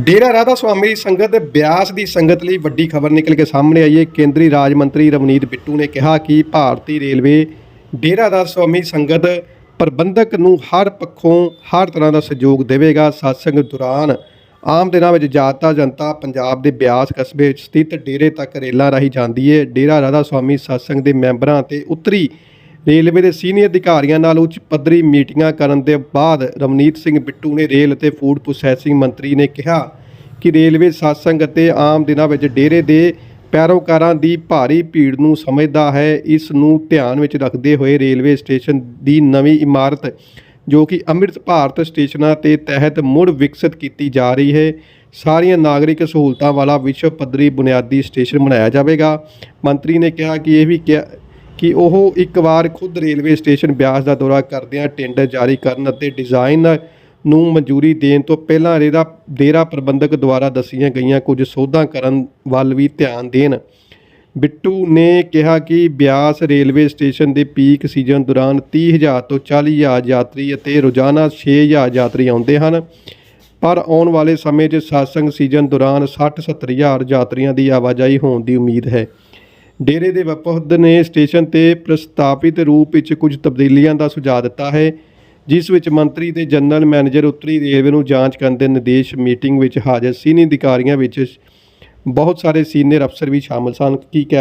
ਡੇਰਾ ਰਾਧਾ ਸੁਆਮੀ ਸੰਗਤ ਬਿਆਸ ਦੀ ਸੰਗਤ ਲਈ ਵੱਡੀ ਖਬਰ ਨਿਕਲ ਕੇ ਸਾਹਮਣੇ ਆਈ ਹੈ। ਕੇਂਦਰੀ ਰਾਜ ਮੰਤਰੀ ਰਵਨੀਤ ਬਿੱਟੂ ਨੇ ਕਿਹਾ ਕਿ ਭਾਰਤੀ ਰੇਲਵੇ ਡੇਰਾ ਰਾਧਾ ਸੁਆਮੀ ਸੰਗਤ ਪ੍ਰਬੰਧਕ ਨੂੰ ਹਰ ਪੱਖੋਂ ਹਰ ਤਰ੍ਹਾਂ ਦਾ ਸਹਿਯੋਗ ਦੇਵੇਗਾ। satsang ਦੌਰਾਨ ਆਮ ਦਿਨਾਂ ਵਿੱਚ ਜਾਤਾ ਜਨਤਾ ਪੰਜਾਬ ਦੇ ਬਿਆਸ ਕਸਬੇ ਵਿੱਚ ਸਥਿਤ ਡੇਰੇ ਤੱਕ ਰੇਲਾਂ ਰਾਹੀਂ ਜਾਂਦੀ ਹੈ। ਡੇਰਾ ਰਾਧਾ ਸੁਆਮੀ satsang ਦੇ ਮੈਂਬਰਾਂ ਅਤੇ ਉੱਤਰੀ ਰੇਲਵੇ ਦੇ ਸੀਨੀਅਰ ਅਧਿਕਾਰੀਆਂ ਨਾਲ ਉੱਚ ਪੱਧਰੀ ਮੀਟਿੰਗਾਂ ਕਰਨ ਦੇ ਬਾਅਦ ਰਵਨੀਤ ਸਿੰਘ ਬਿੱਟੂ ਨੇ ਰੇਲ ਅਤੇ ਫੂਡ ਪ੍ਰੋਸੈਸਿੰਗ ਮੰਤਰੀ ਨੇ ਕਿਹਾ ਕਿ ਰੇਲਵੇ ਸਾਸੰਗ ਅਤੇ ਆਮ ਦਿਨਾਂ ਵਿੱਚ ਡੇਰੇ ਦੇ ਪੈਰੋਕਾਰਾਂ ਦੀ ਭਾਰੀ ਭੀੜ ਨੂੰ ਸਮਝਦਾ ਹੈ। ਇਸ ਨੂੰ ਧਿਆਨ ਵਿੱਚ ਰੱਖਦੇ ਹੋਏ ਰੇਲਵੇ ਸਟੇਸ਼ਨ ਦੀ ਨਵੀਂ ਇਮਾਰਤ, ਜੋ ਕਿ ਅੰਮ੍ਰਿਤ ਭਾਰਤ ਸਟੇਸ਼ਨਾਂ ਤੇ ਤਹਿਤ ਮੁੜ ਵਿਕਸਿਤ ਕੀਤੀ ਜਾ ਰਹੀ ਹੈ, ਸਾਰੀਆਂ ਨਾਗਰਿਕ ਸਹੂਲਤਾਂ ਵਾਲਾ ਵਿਸ਼ਵ ਪੱਧਰੀ ਬੁਨਿਆਦੀ ਸਟੇਸ਼ਨ ਬਣਾਇਆ ਜਾਵੇਗਾ। ਮੰਤਰੀ ਨੇ ਕਿਹਾ ਕਿ ਇਹ ਵੀ ਕਿਹਾ ਕਿ ਉਹ ਇੱਕ ਵਾਰ ਖੁਦ ਰੇਲਵੇ ਸਟੇਸ਼ਨ ਬਿਆਸ ਦਾ ਦੌਰਾ ਕਰਦਿਆਂ ਟੈਂਡਰ ਜਾਰੀ ਕਰਨ ਅਤੇ ਡਿਜ਼ਾਈਨ ਨੂੰ ਮਨਜ਼ੂਰੀ ਦੇਣ ਤੋਂ ਪਹਿਲਾਂ ਰੇਰਾ, ਡੇਰਾ ਪ੍ਰਬੰਧਕ ਦੁਆਰਾ ਦੱਸੀਆਂ ਗਈਆਂ ਕੁਝ ਸੋਧਾਂ ਕਰਨ ਵੱਲ ਵੀ ਧਿਆਨ ਦੇਣ। ਬਿੱਟੂ ਨੇ ਕਿਹਾ ਕਿ ਬਿਆਸ ਰੇਲਵੇ ਸਟੇਸ਼ਨ ਦੇ ਪੀਕ ਸੀਜ਼ਨ ਦੌਰਾਨ 30000 ਤੋਂ 40000 ਯਾਤਰੀ ਅਤੇ ਰੋਜ਼ਾਨਾ 6000 ਯਾਤਰੀ ਆਉਂਦੇ ਹਨ, ਪਰ ਆਉਣ ਵਾਲੇ ਸਮੇਂ 'ਚ ਸਾਸੰਗ ਸੀਜ਼ਨ ਦੌਰਾਨ 60-70 ਹਜ਼ਾਰ ਯਾਤਰੀਆਂ ਦੀ ਆਵਾਜਾਈ ਹੋਣ ਦੀ ਉਮੀਦ ਹੈ। ਡੇਰੇ ਦੇ ਵਫਦ ਨੇ ਸਟੇਸ਼ਨ ਤੇ ਪ੍ਰਸਤਾਪਿਤ ਰੂਪ ਵਿੱਚ ਕੁਝ ਤਬਦੀਲੀਆਂ ਦਾ ਸੁਝਾਅ ਦਿੱਤਾ ਹੈ, ਜਿਸ ਵਿੱਚ ਮੰਤਰੀ ਤੇ ਜਨਰਲ ਮੈਨੇਜਰ ਉੱਤਰੀ ਰੇਲਵੇ ਨੂੰ ਜਾਂਚ ਕਰਨ ਦੇ ਨਿਰਦੇਸ਼ ਮੀਟਿੰਗ ਵਿੱਚ ਹਾਜ਼ਰ ਸੀਨੀਅਰ ਅਧਿਕਾਰੀਆਂ ਵਿੱਚ ਬਹੁਤ ਸਾਰੇ ਸੀਨੀਅਰ ਅਫਸਰ ਵੀ ਸ਼ਾਮਲ ਸਨ। ਕੀ ਕਹਿ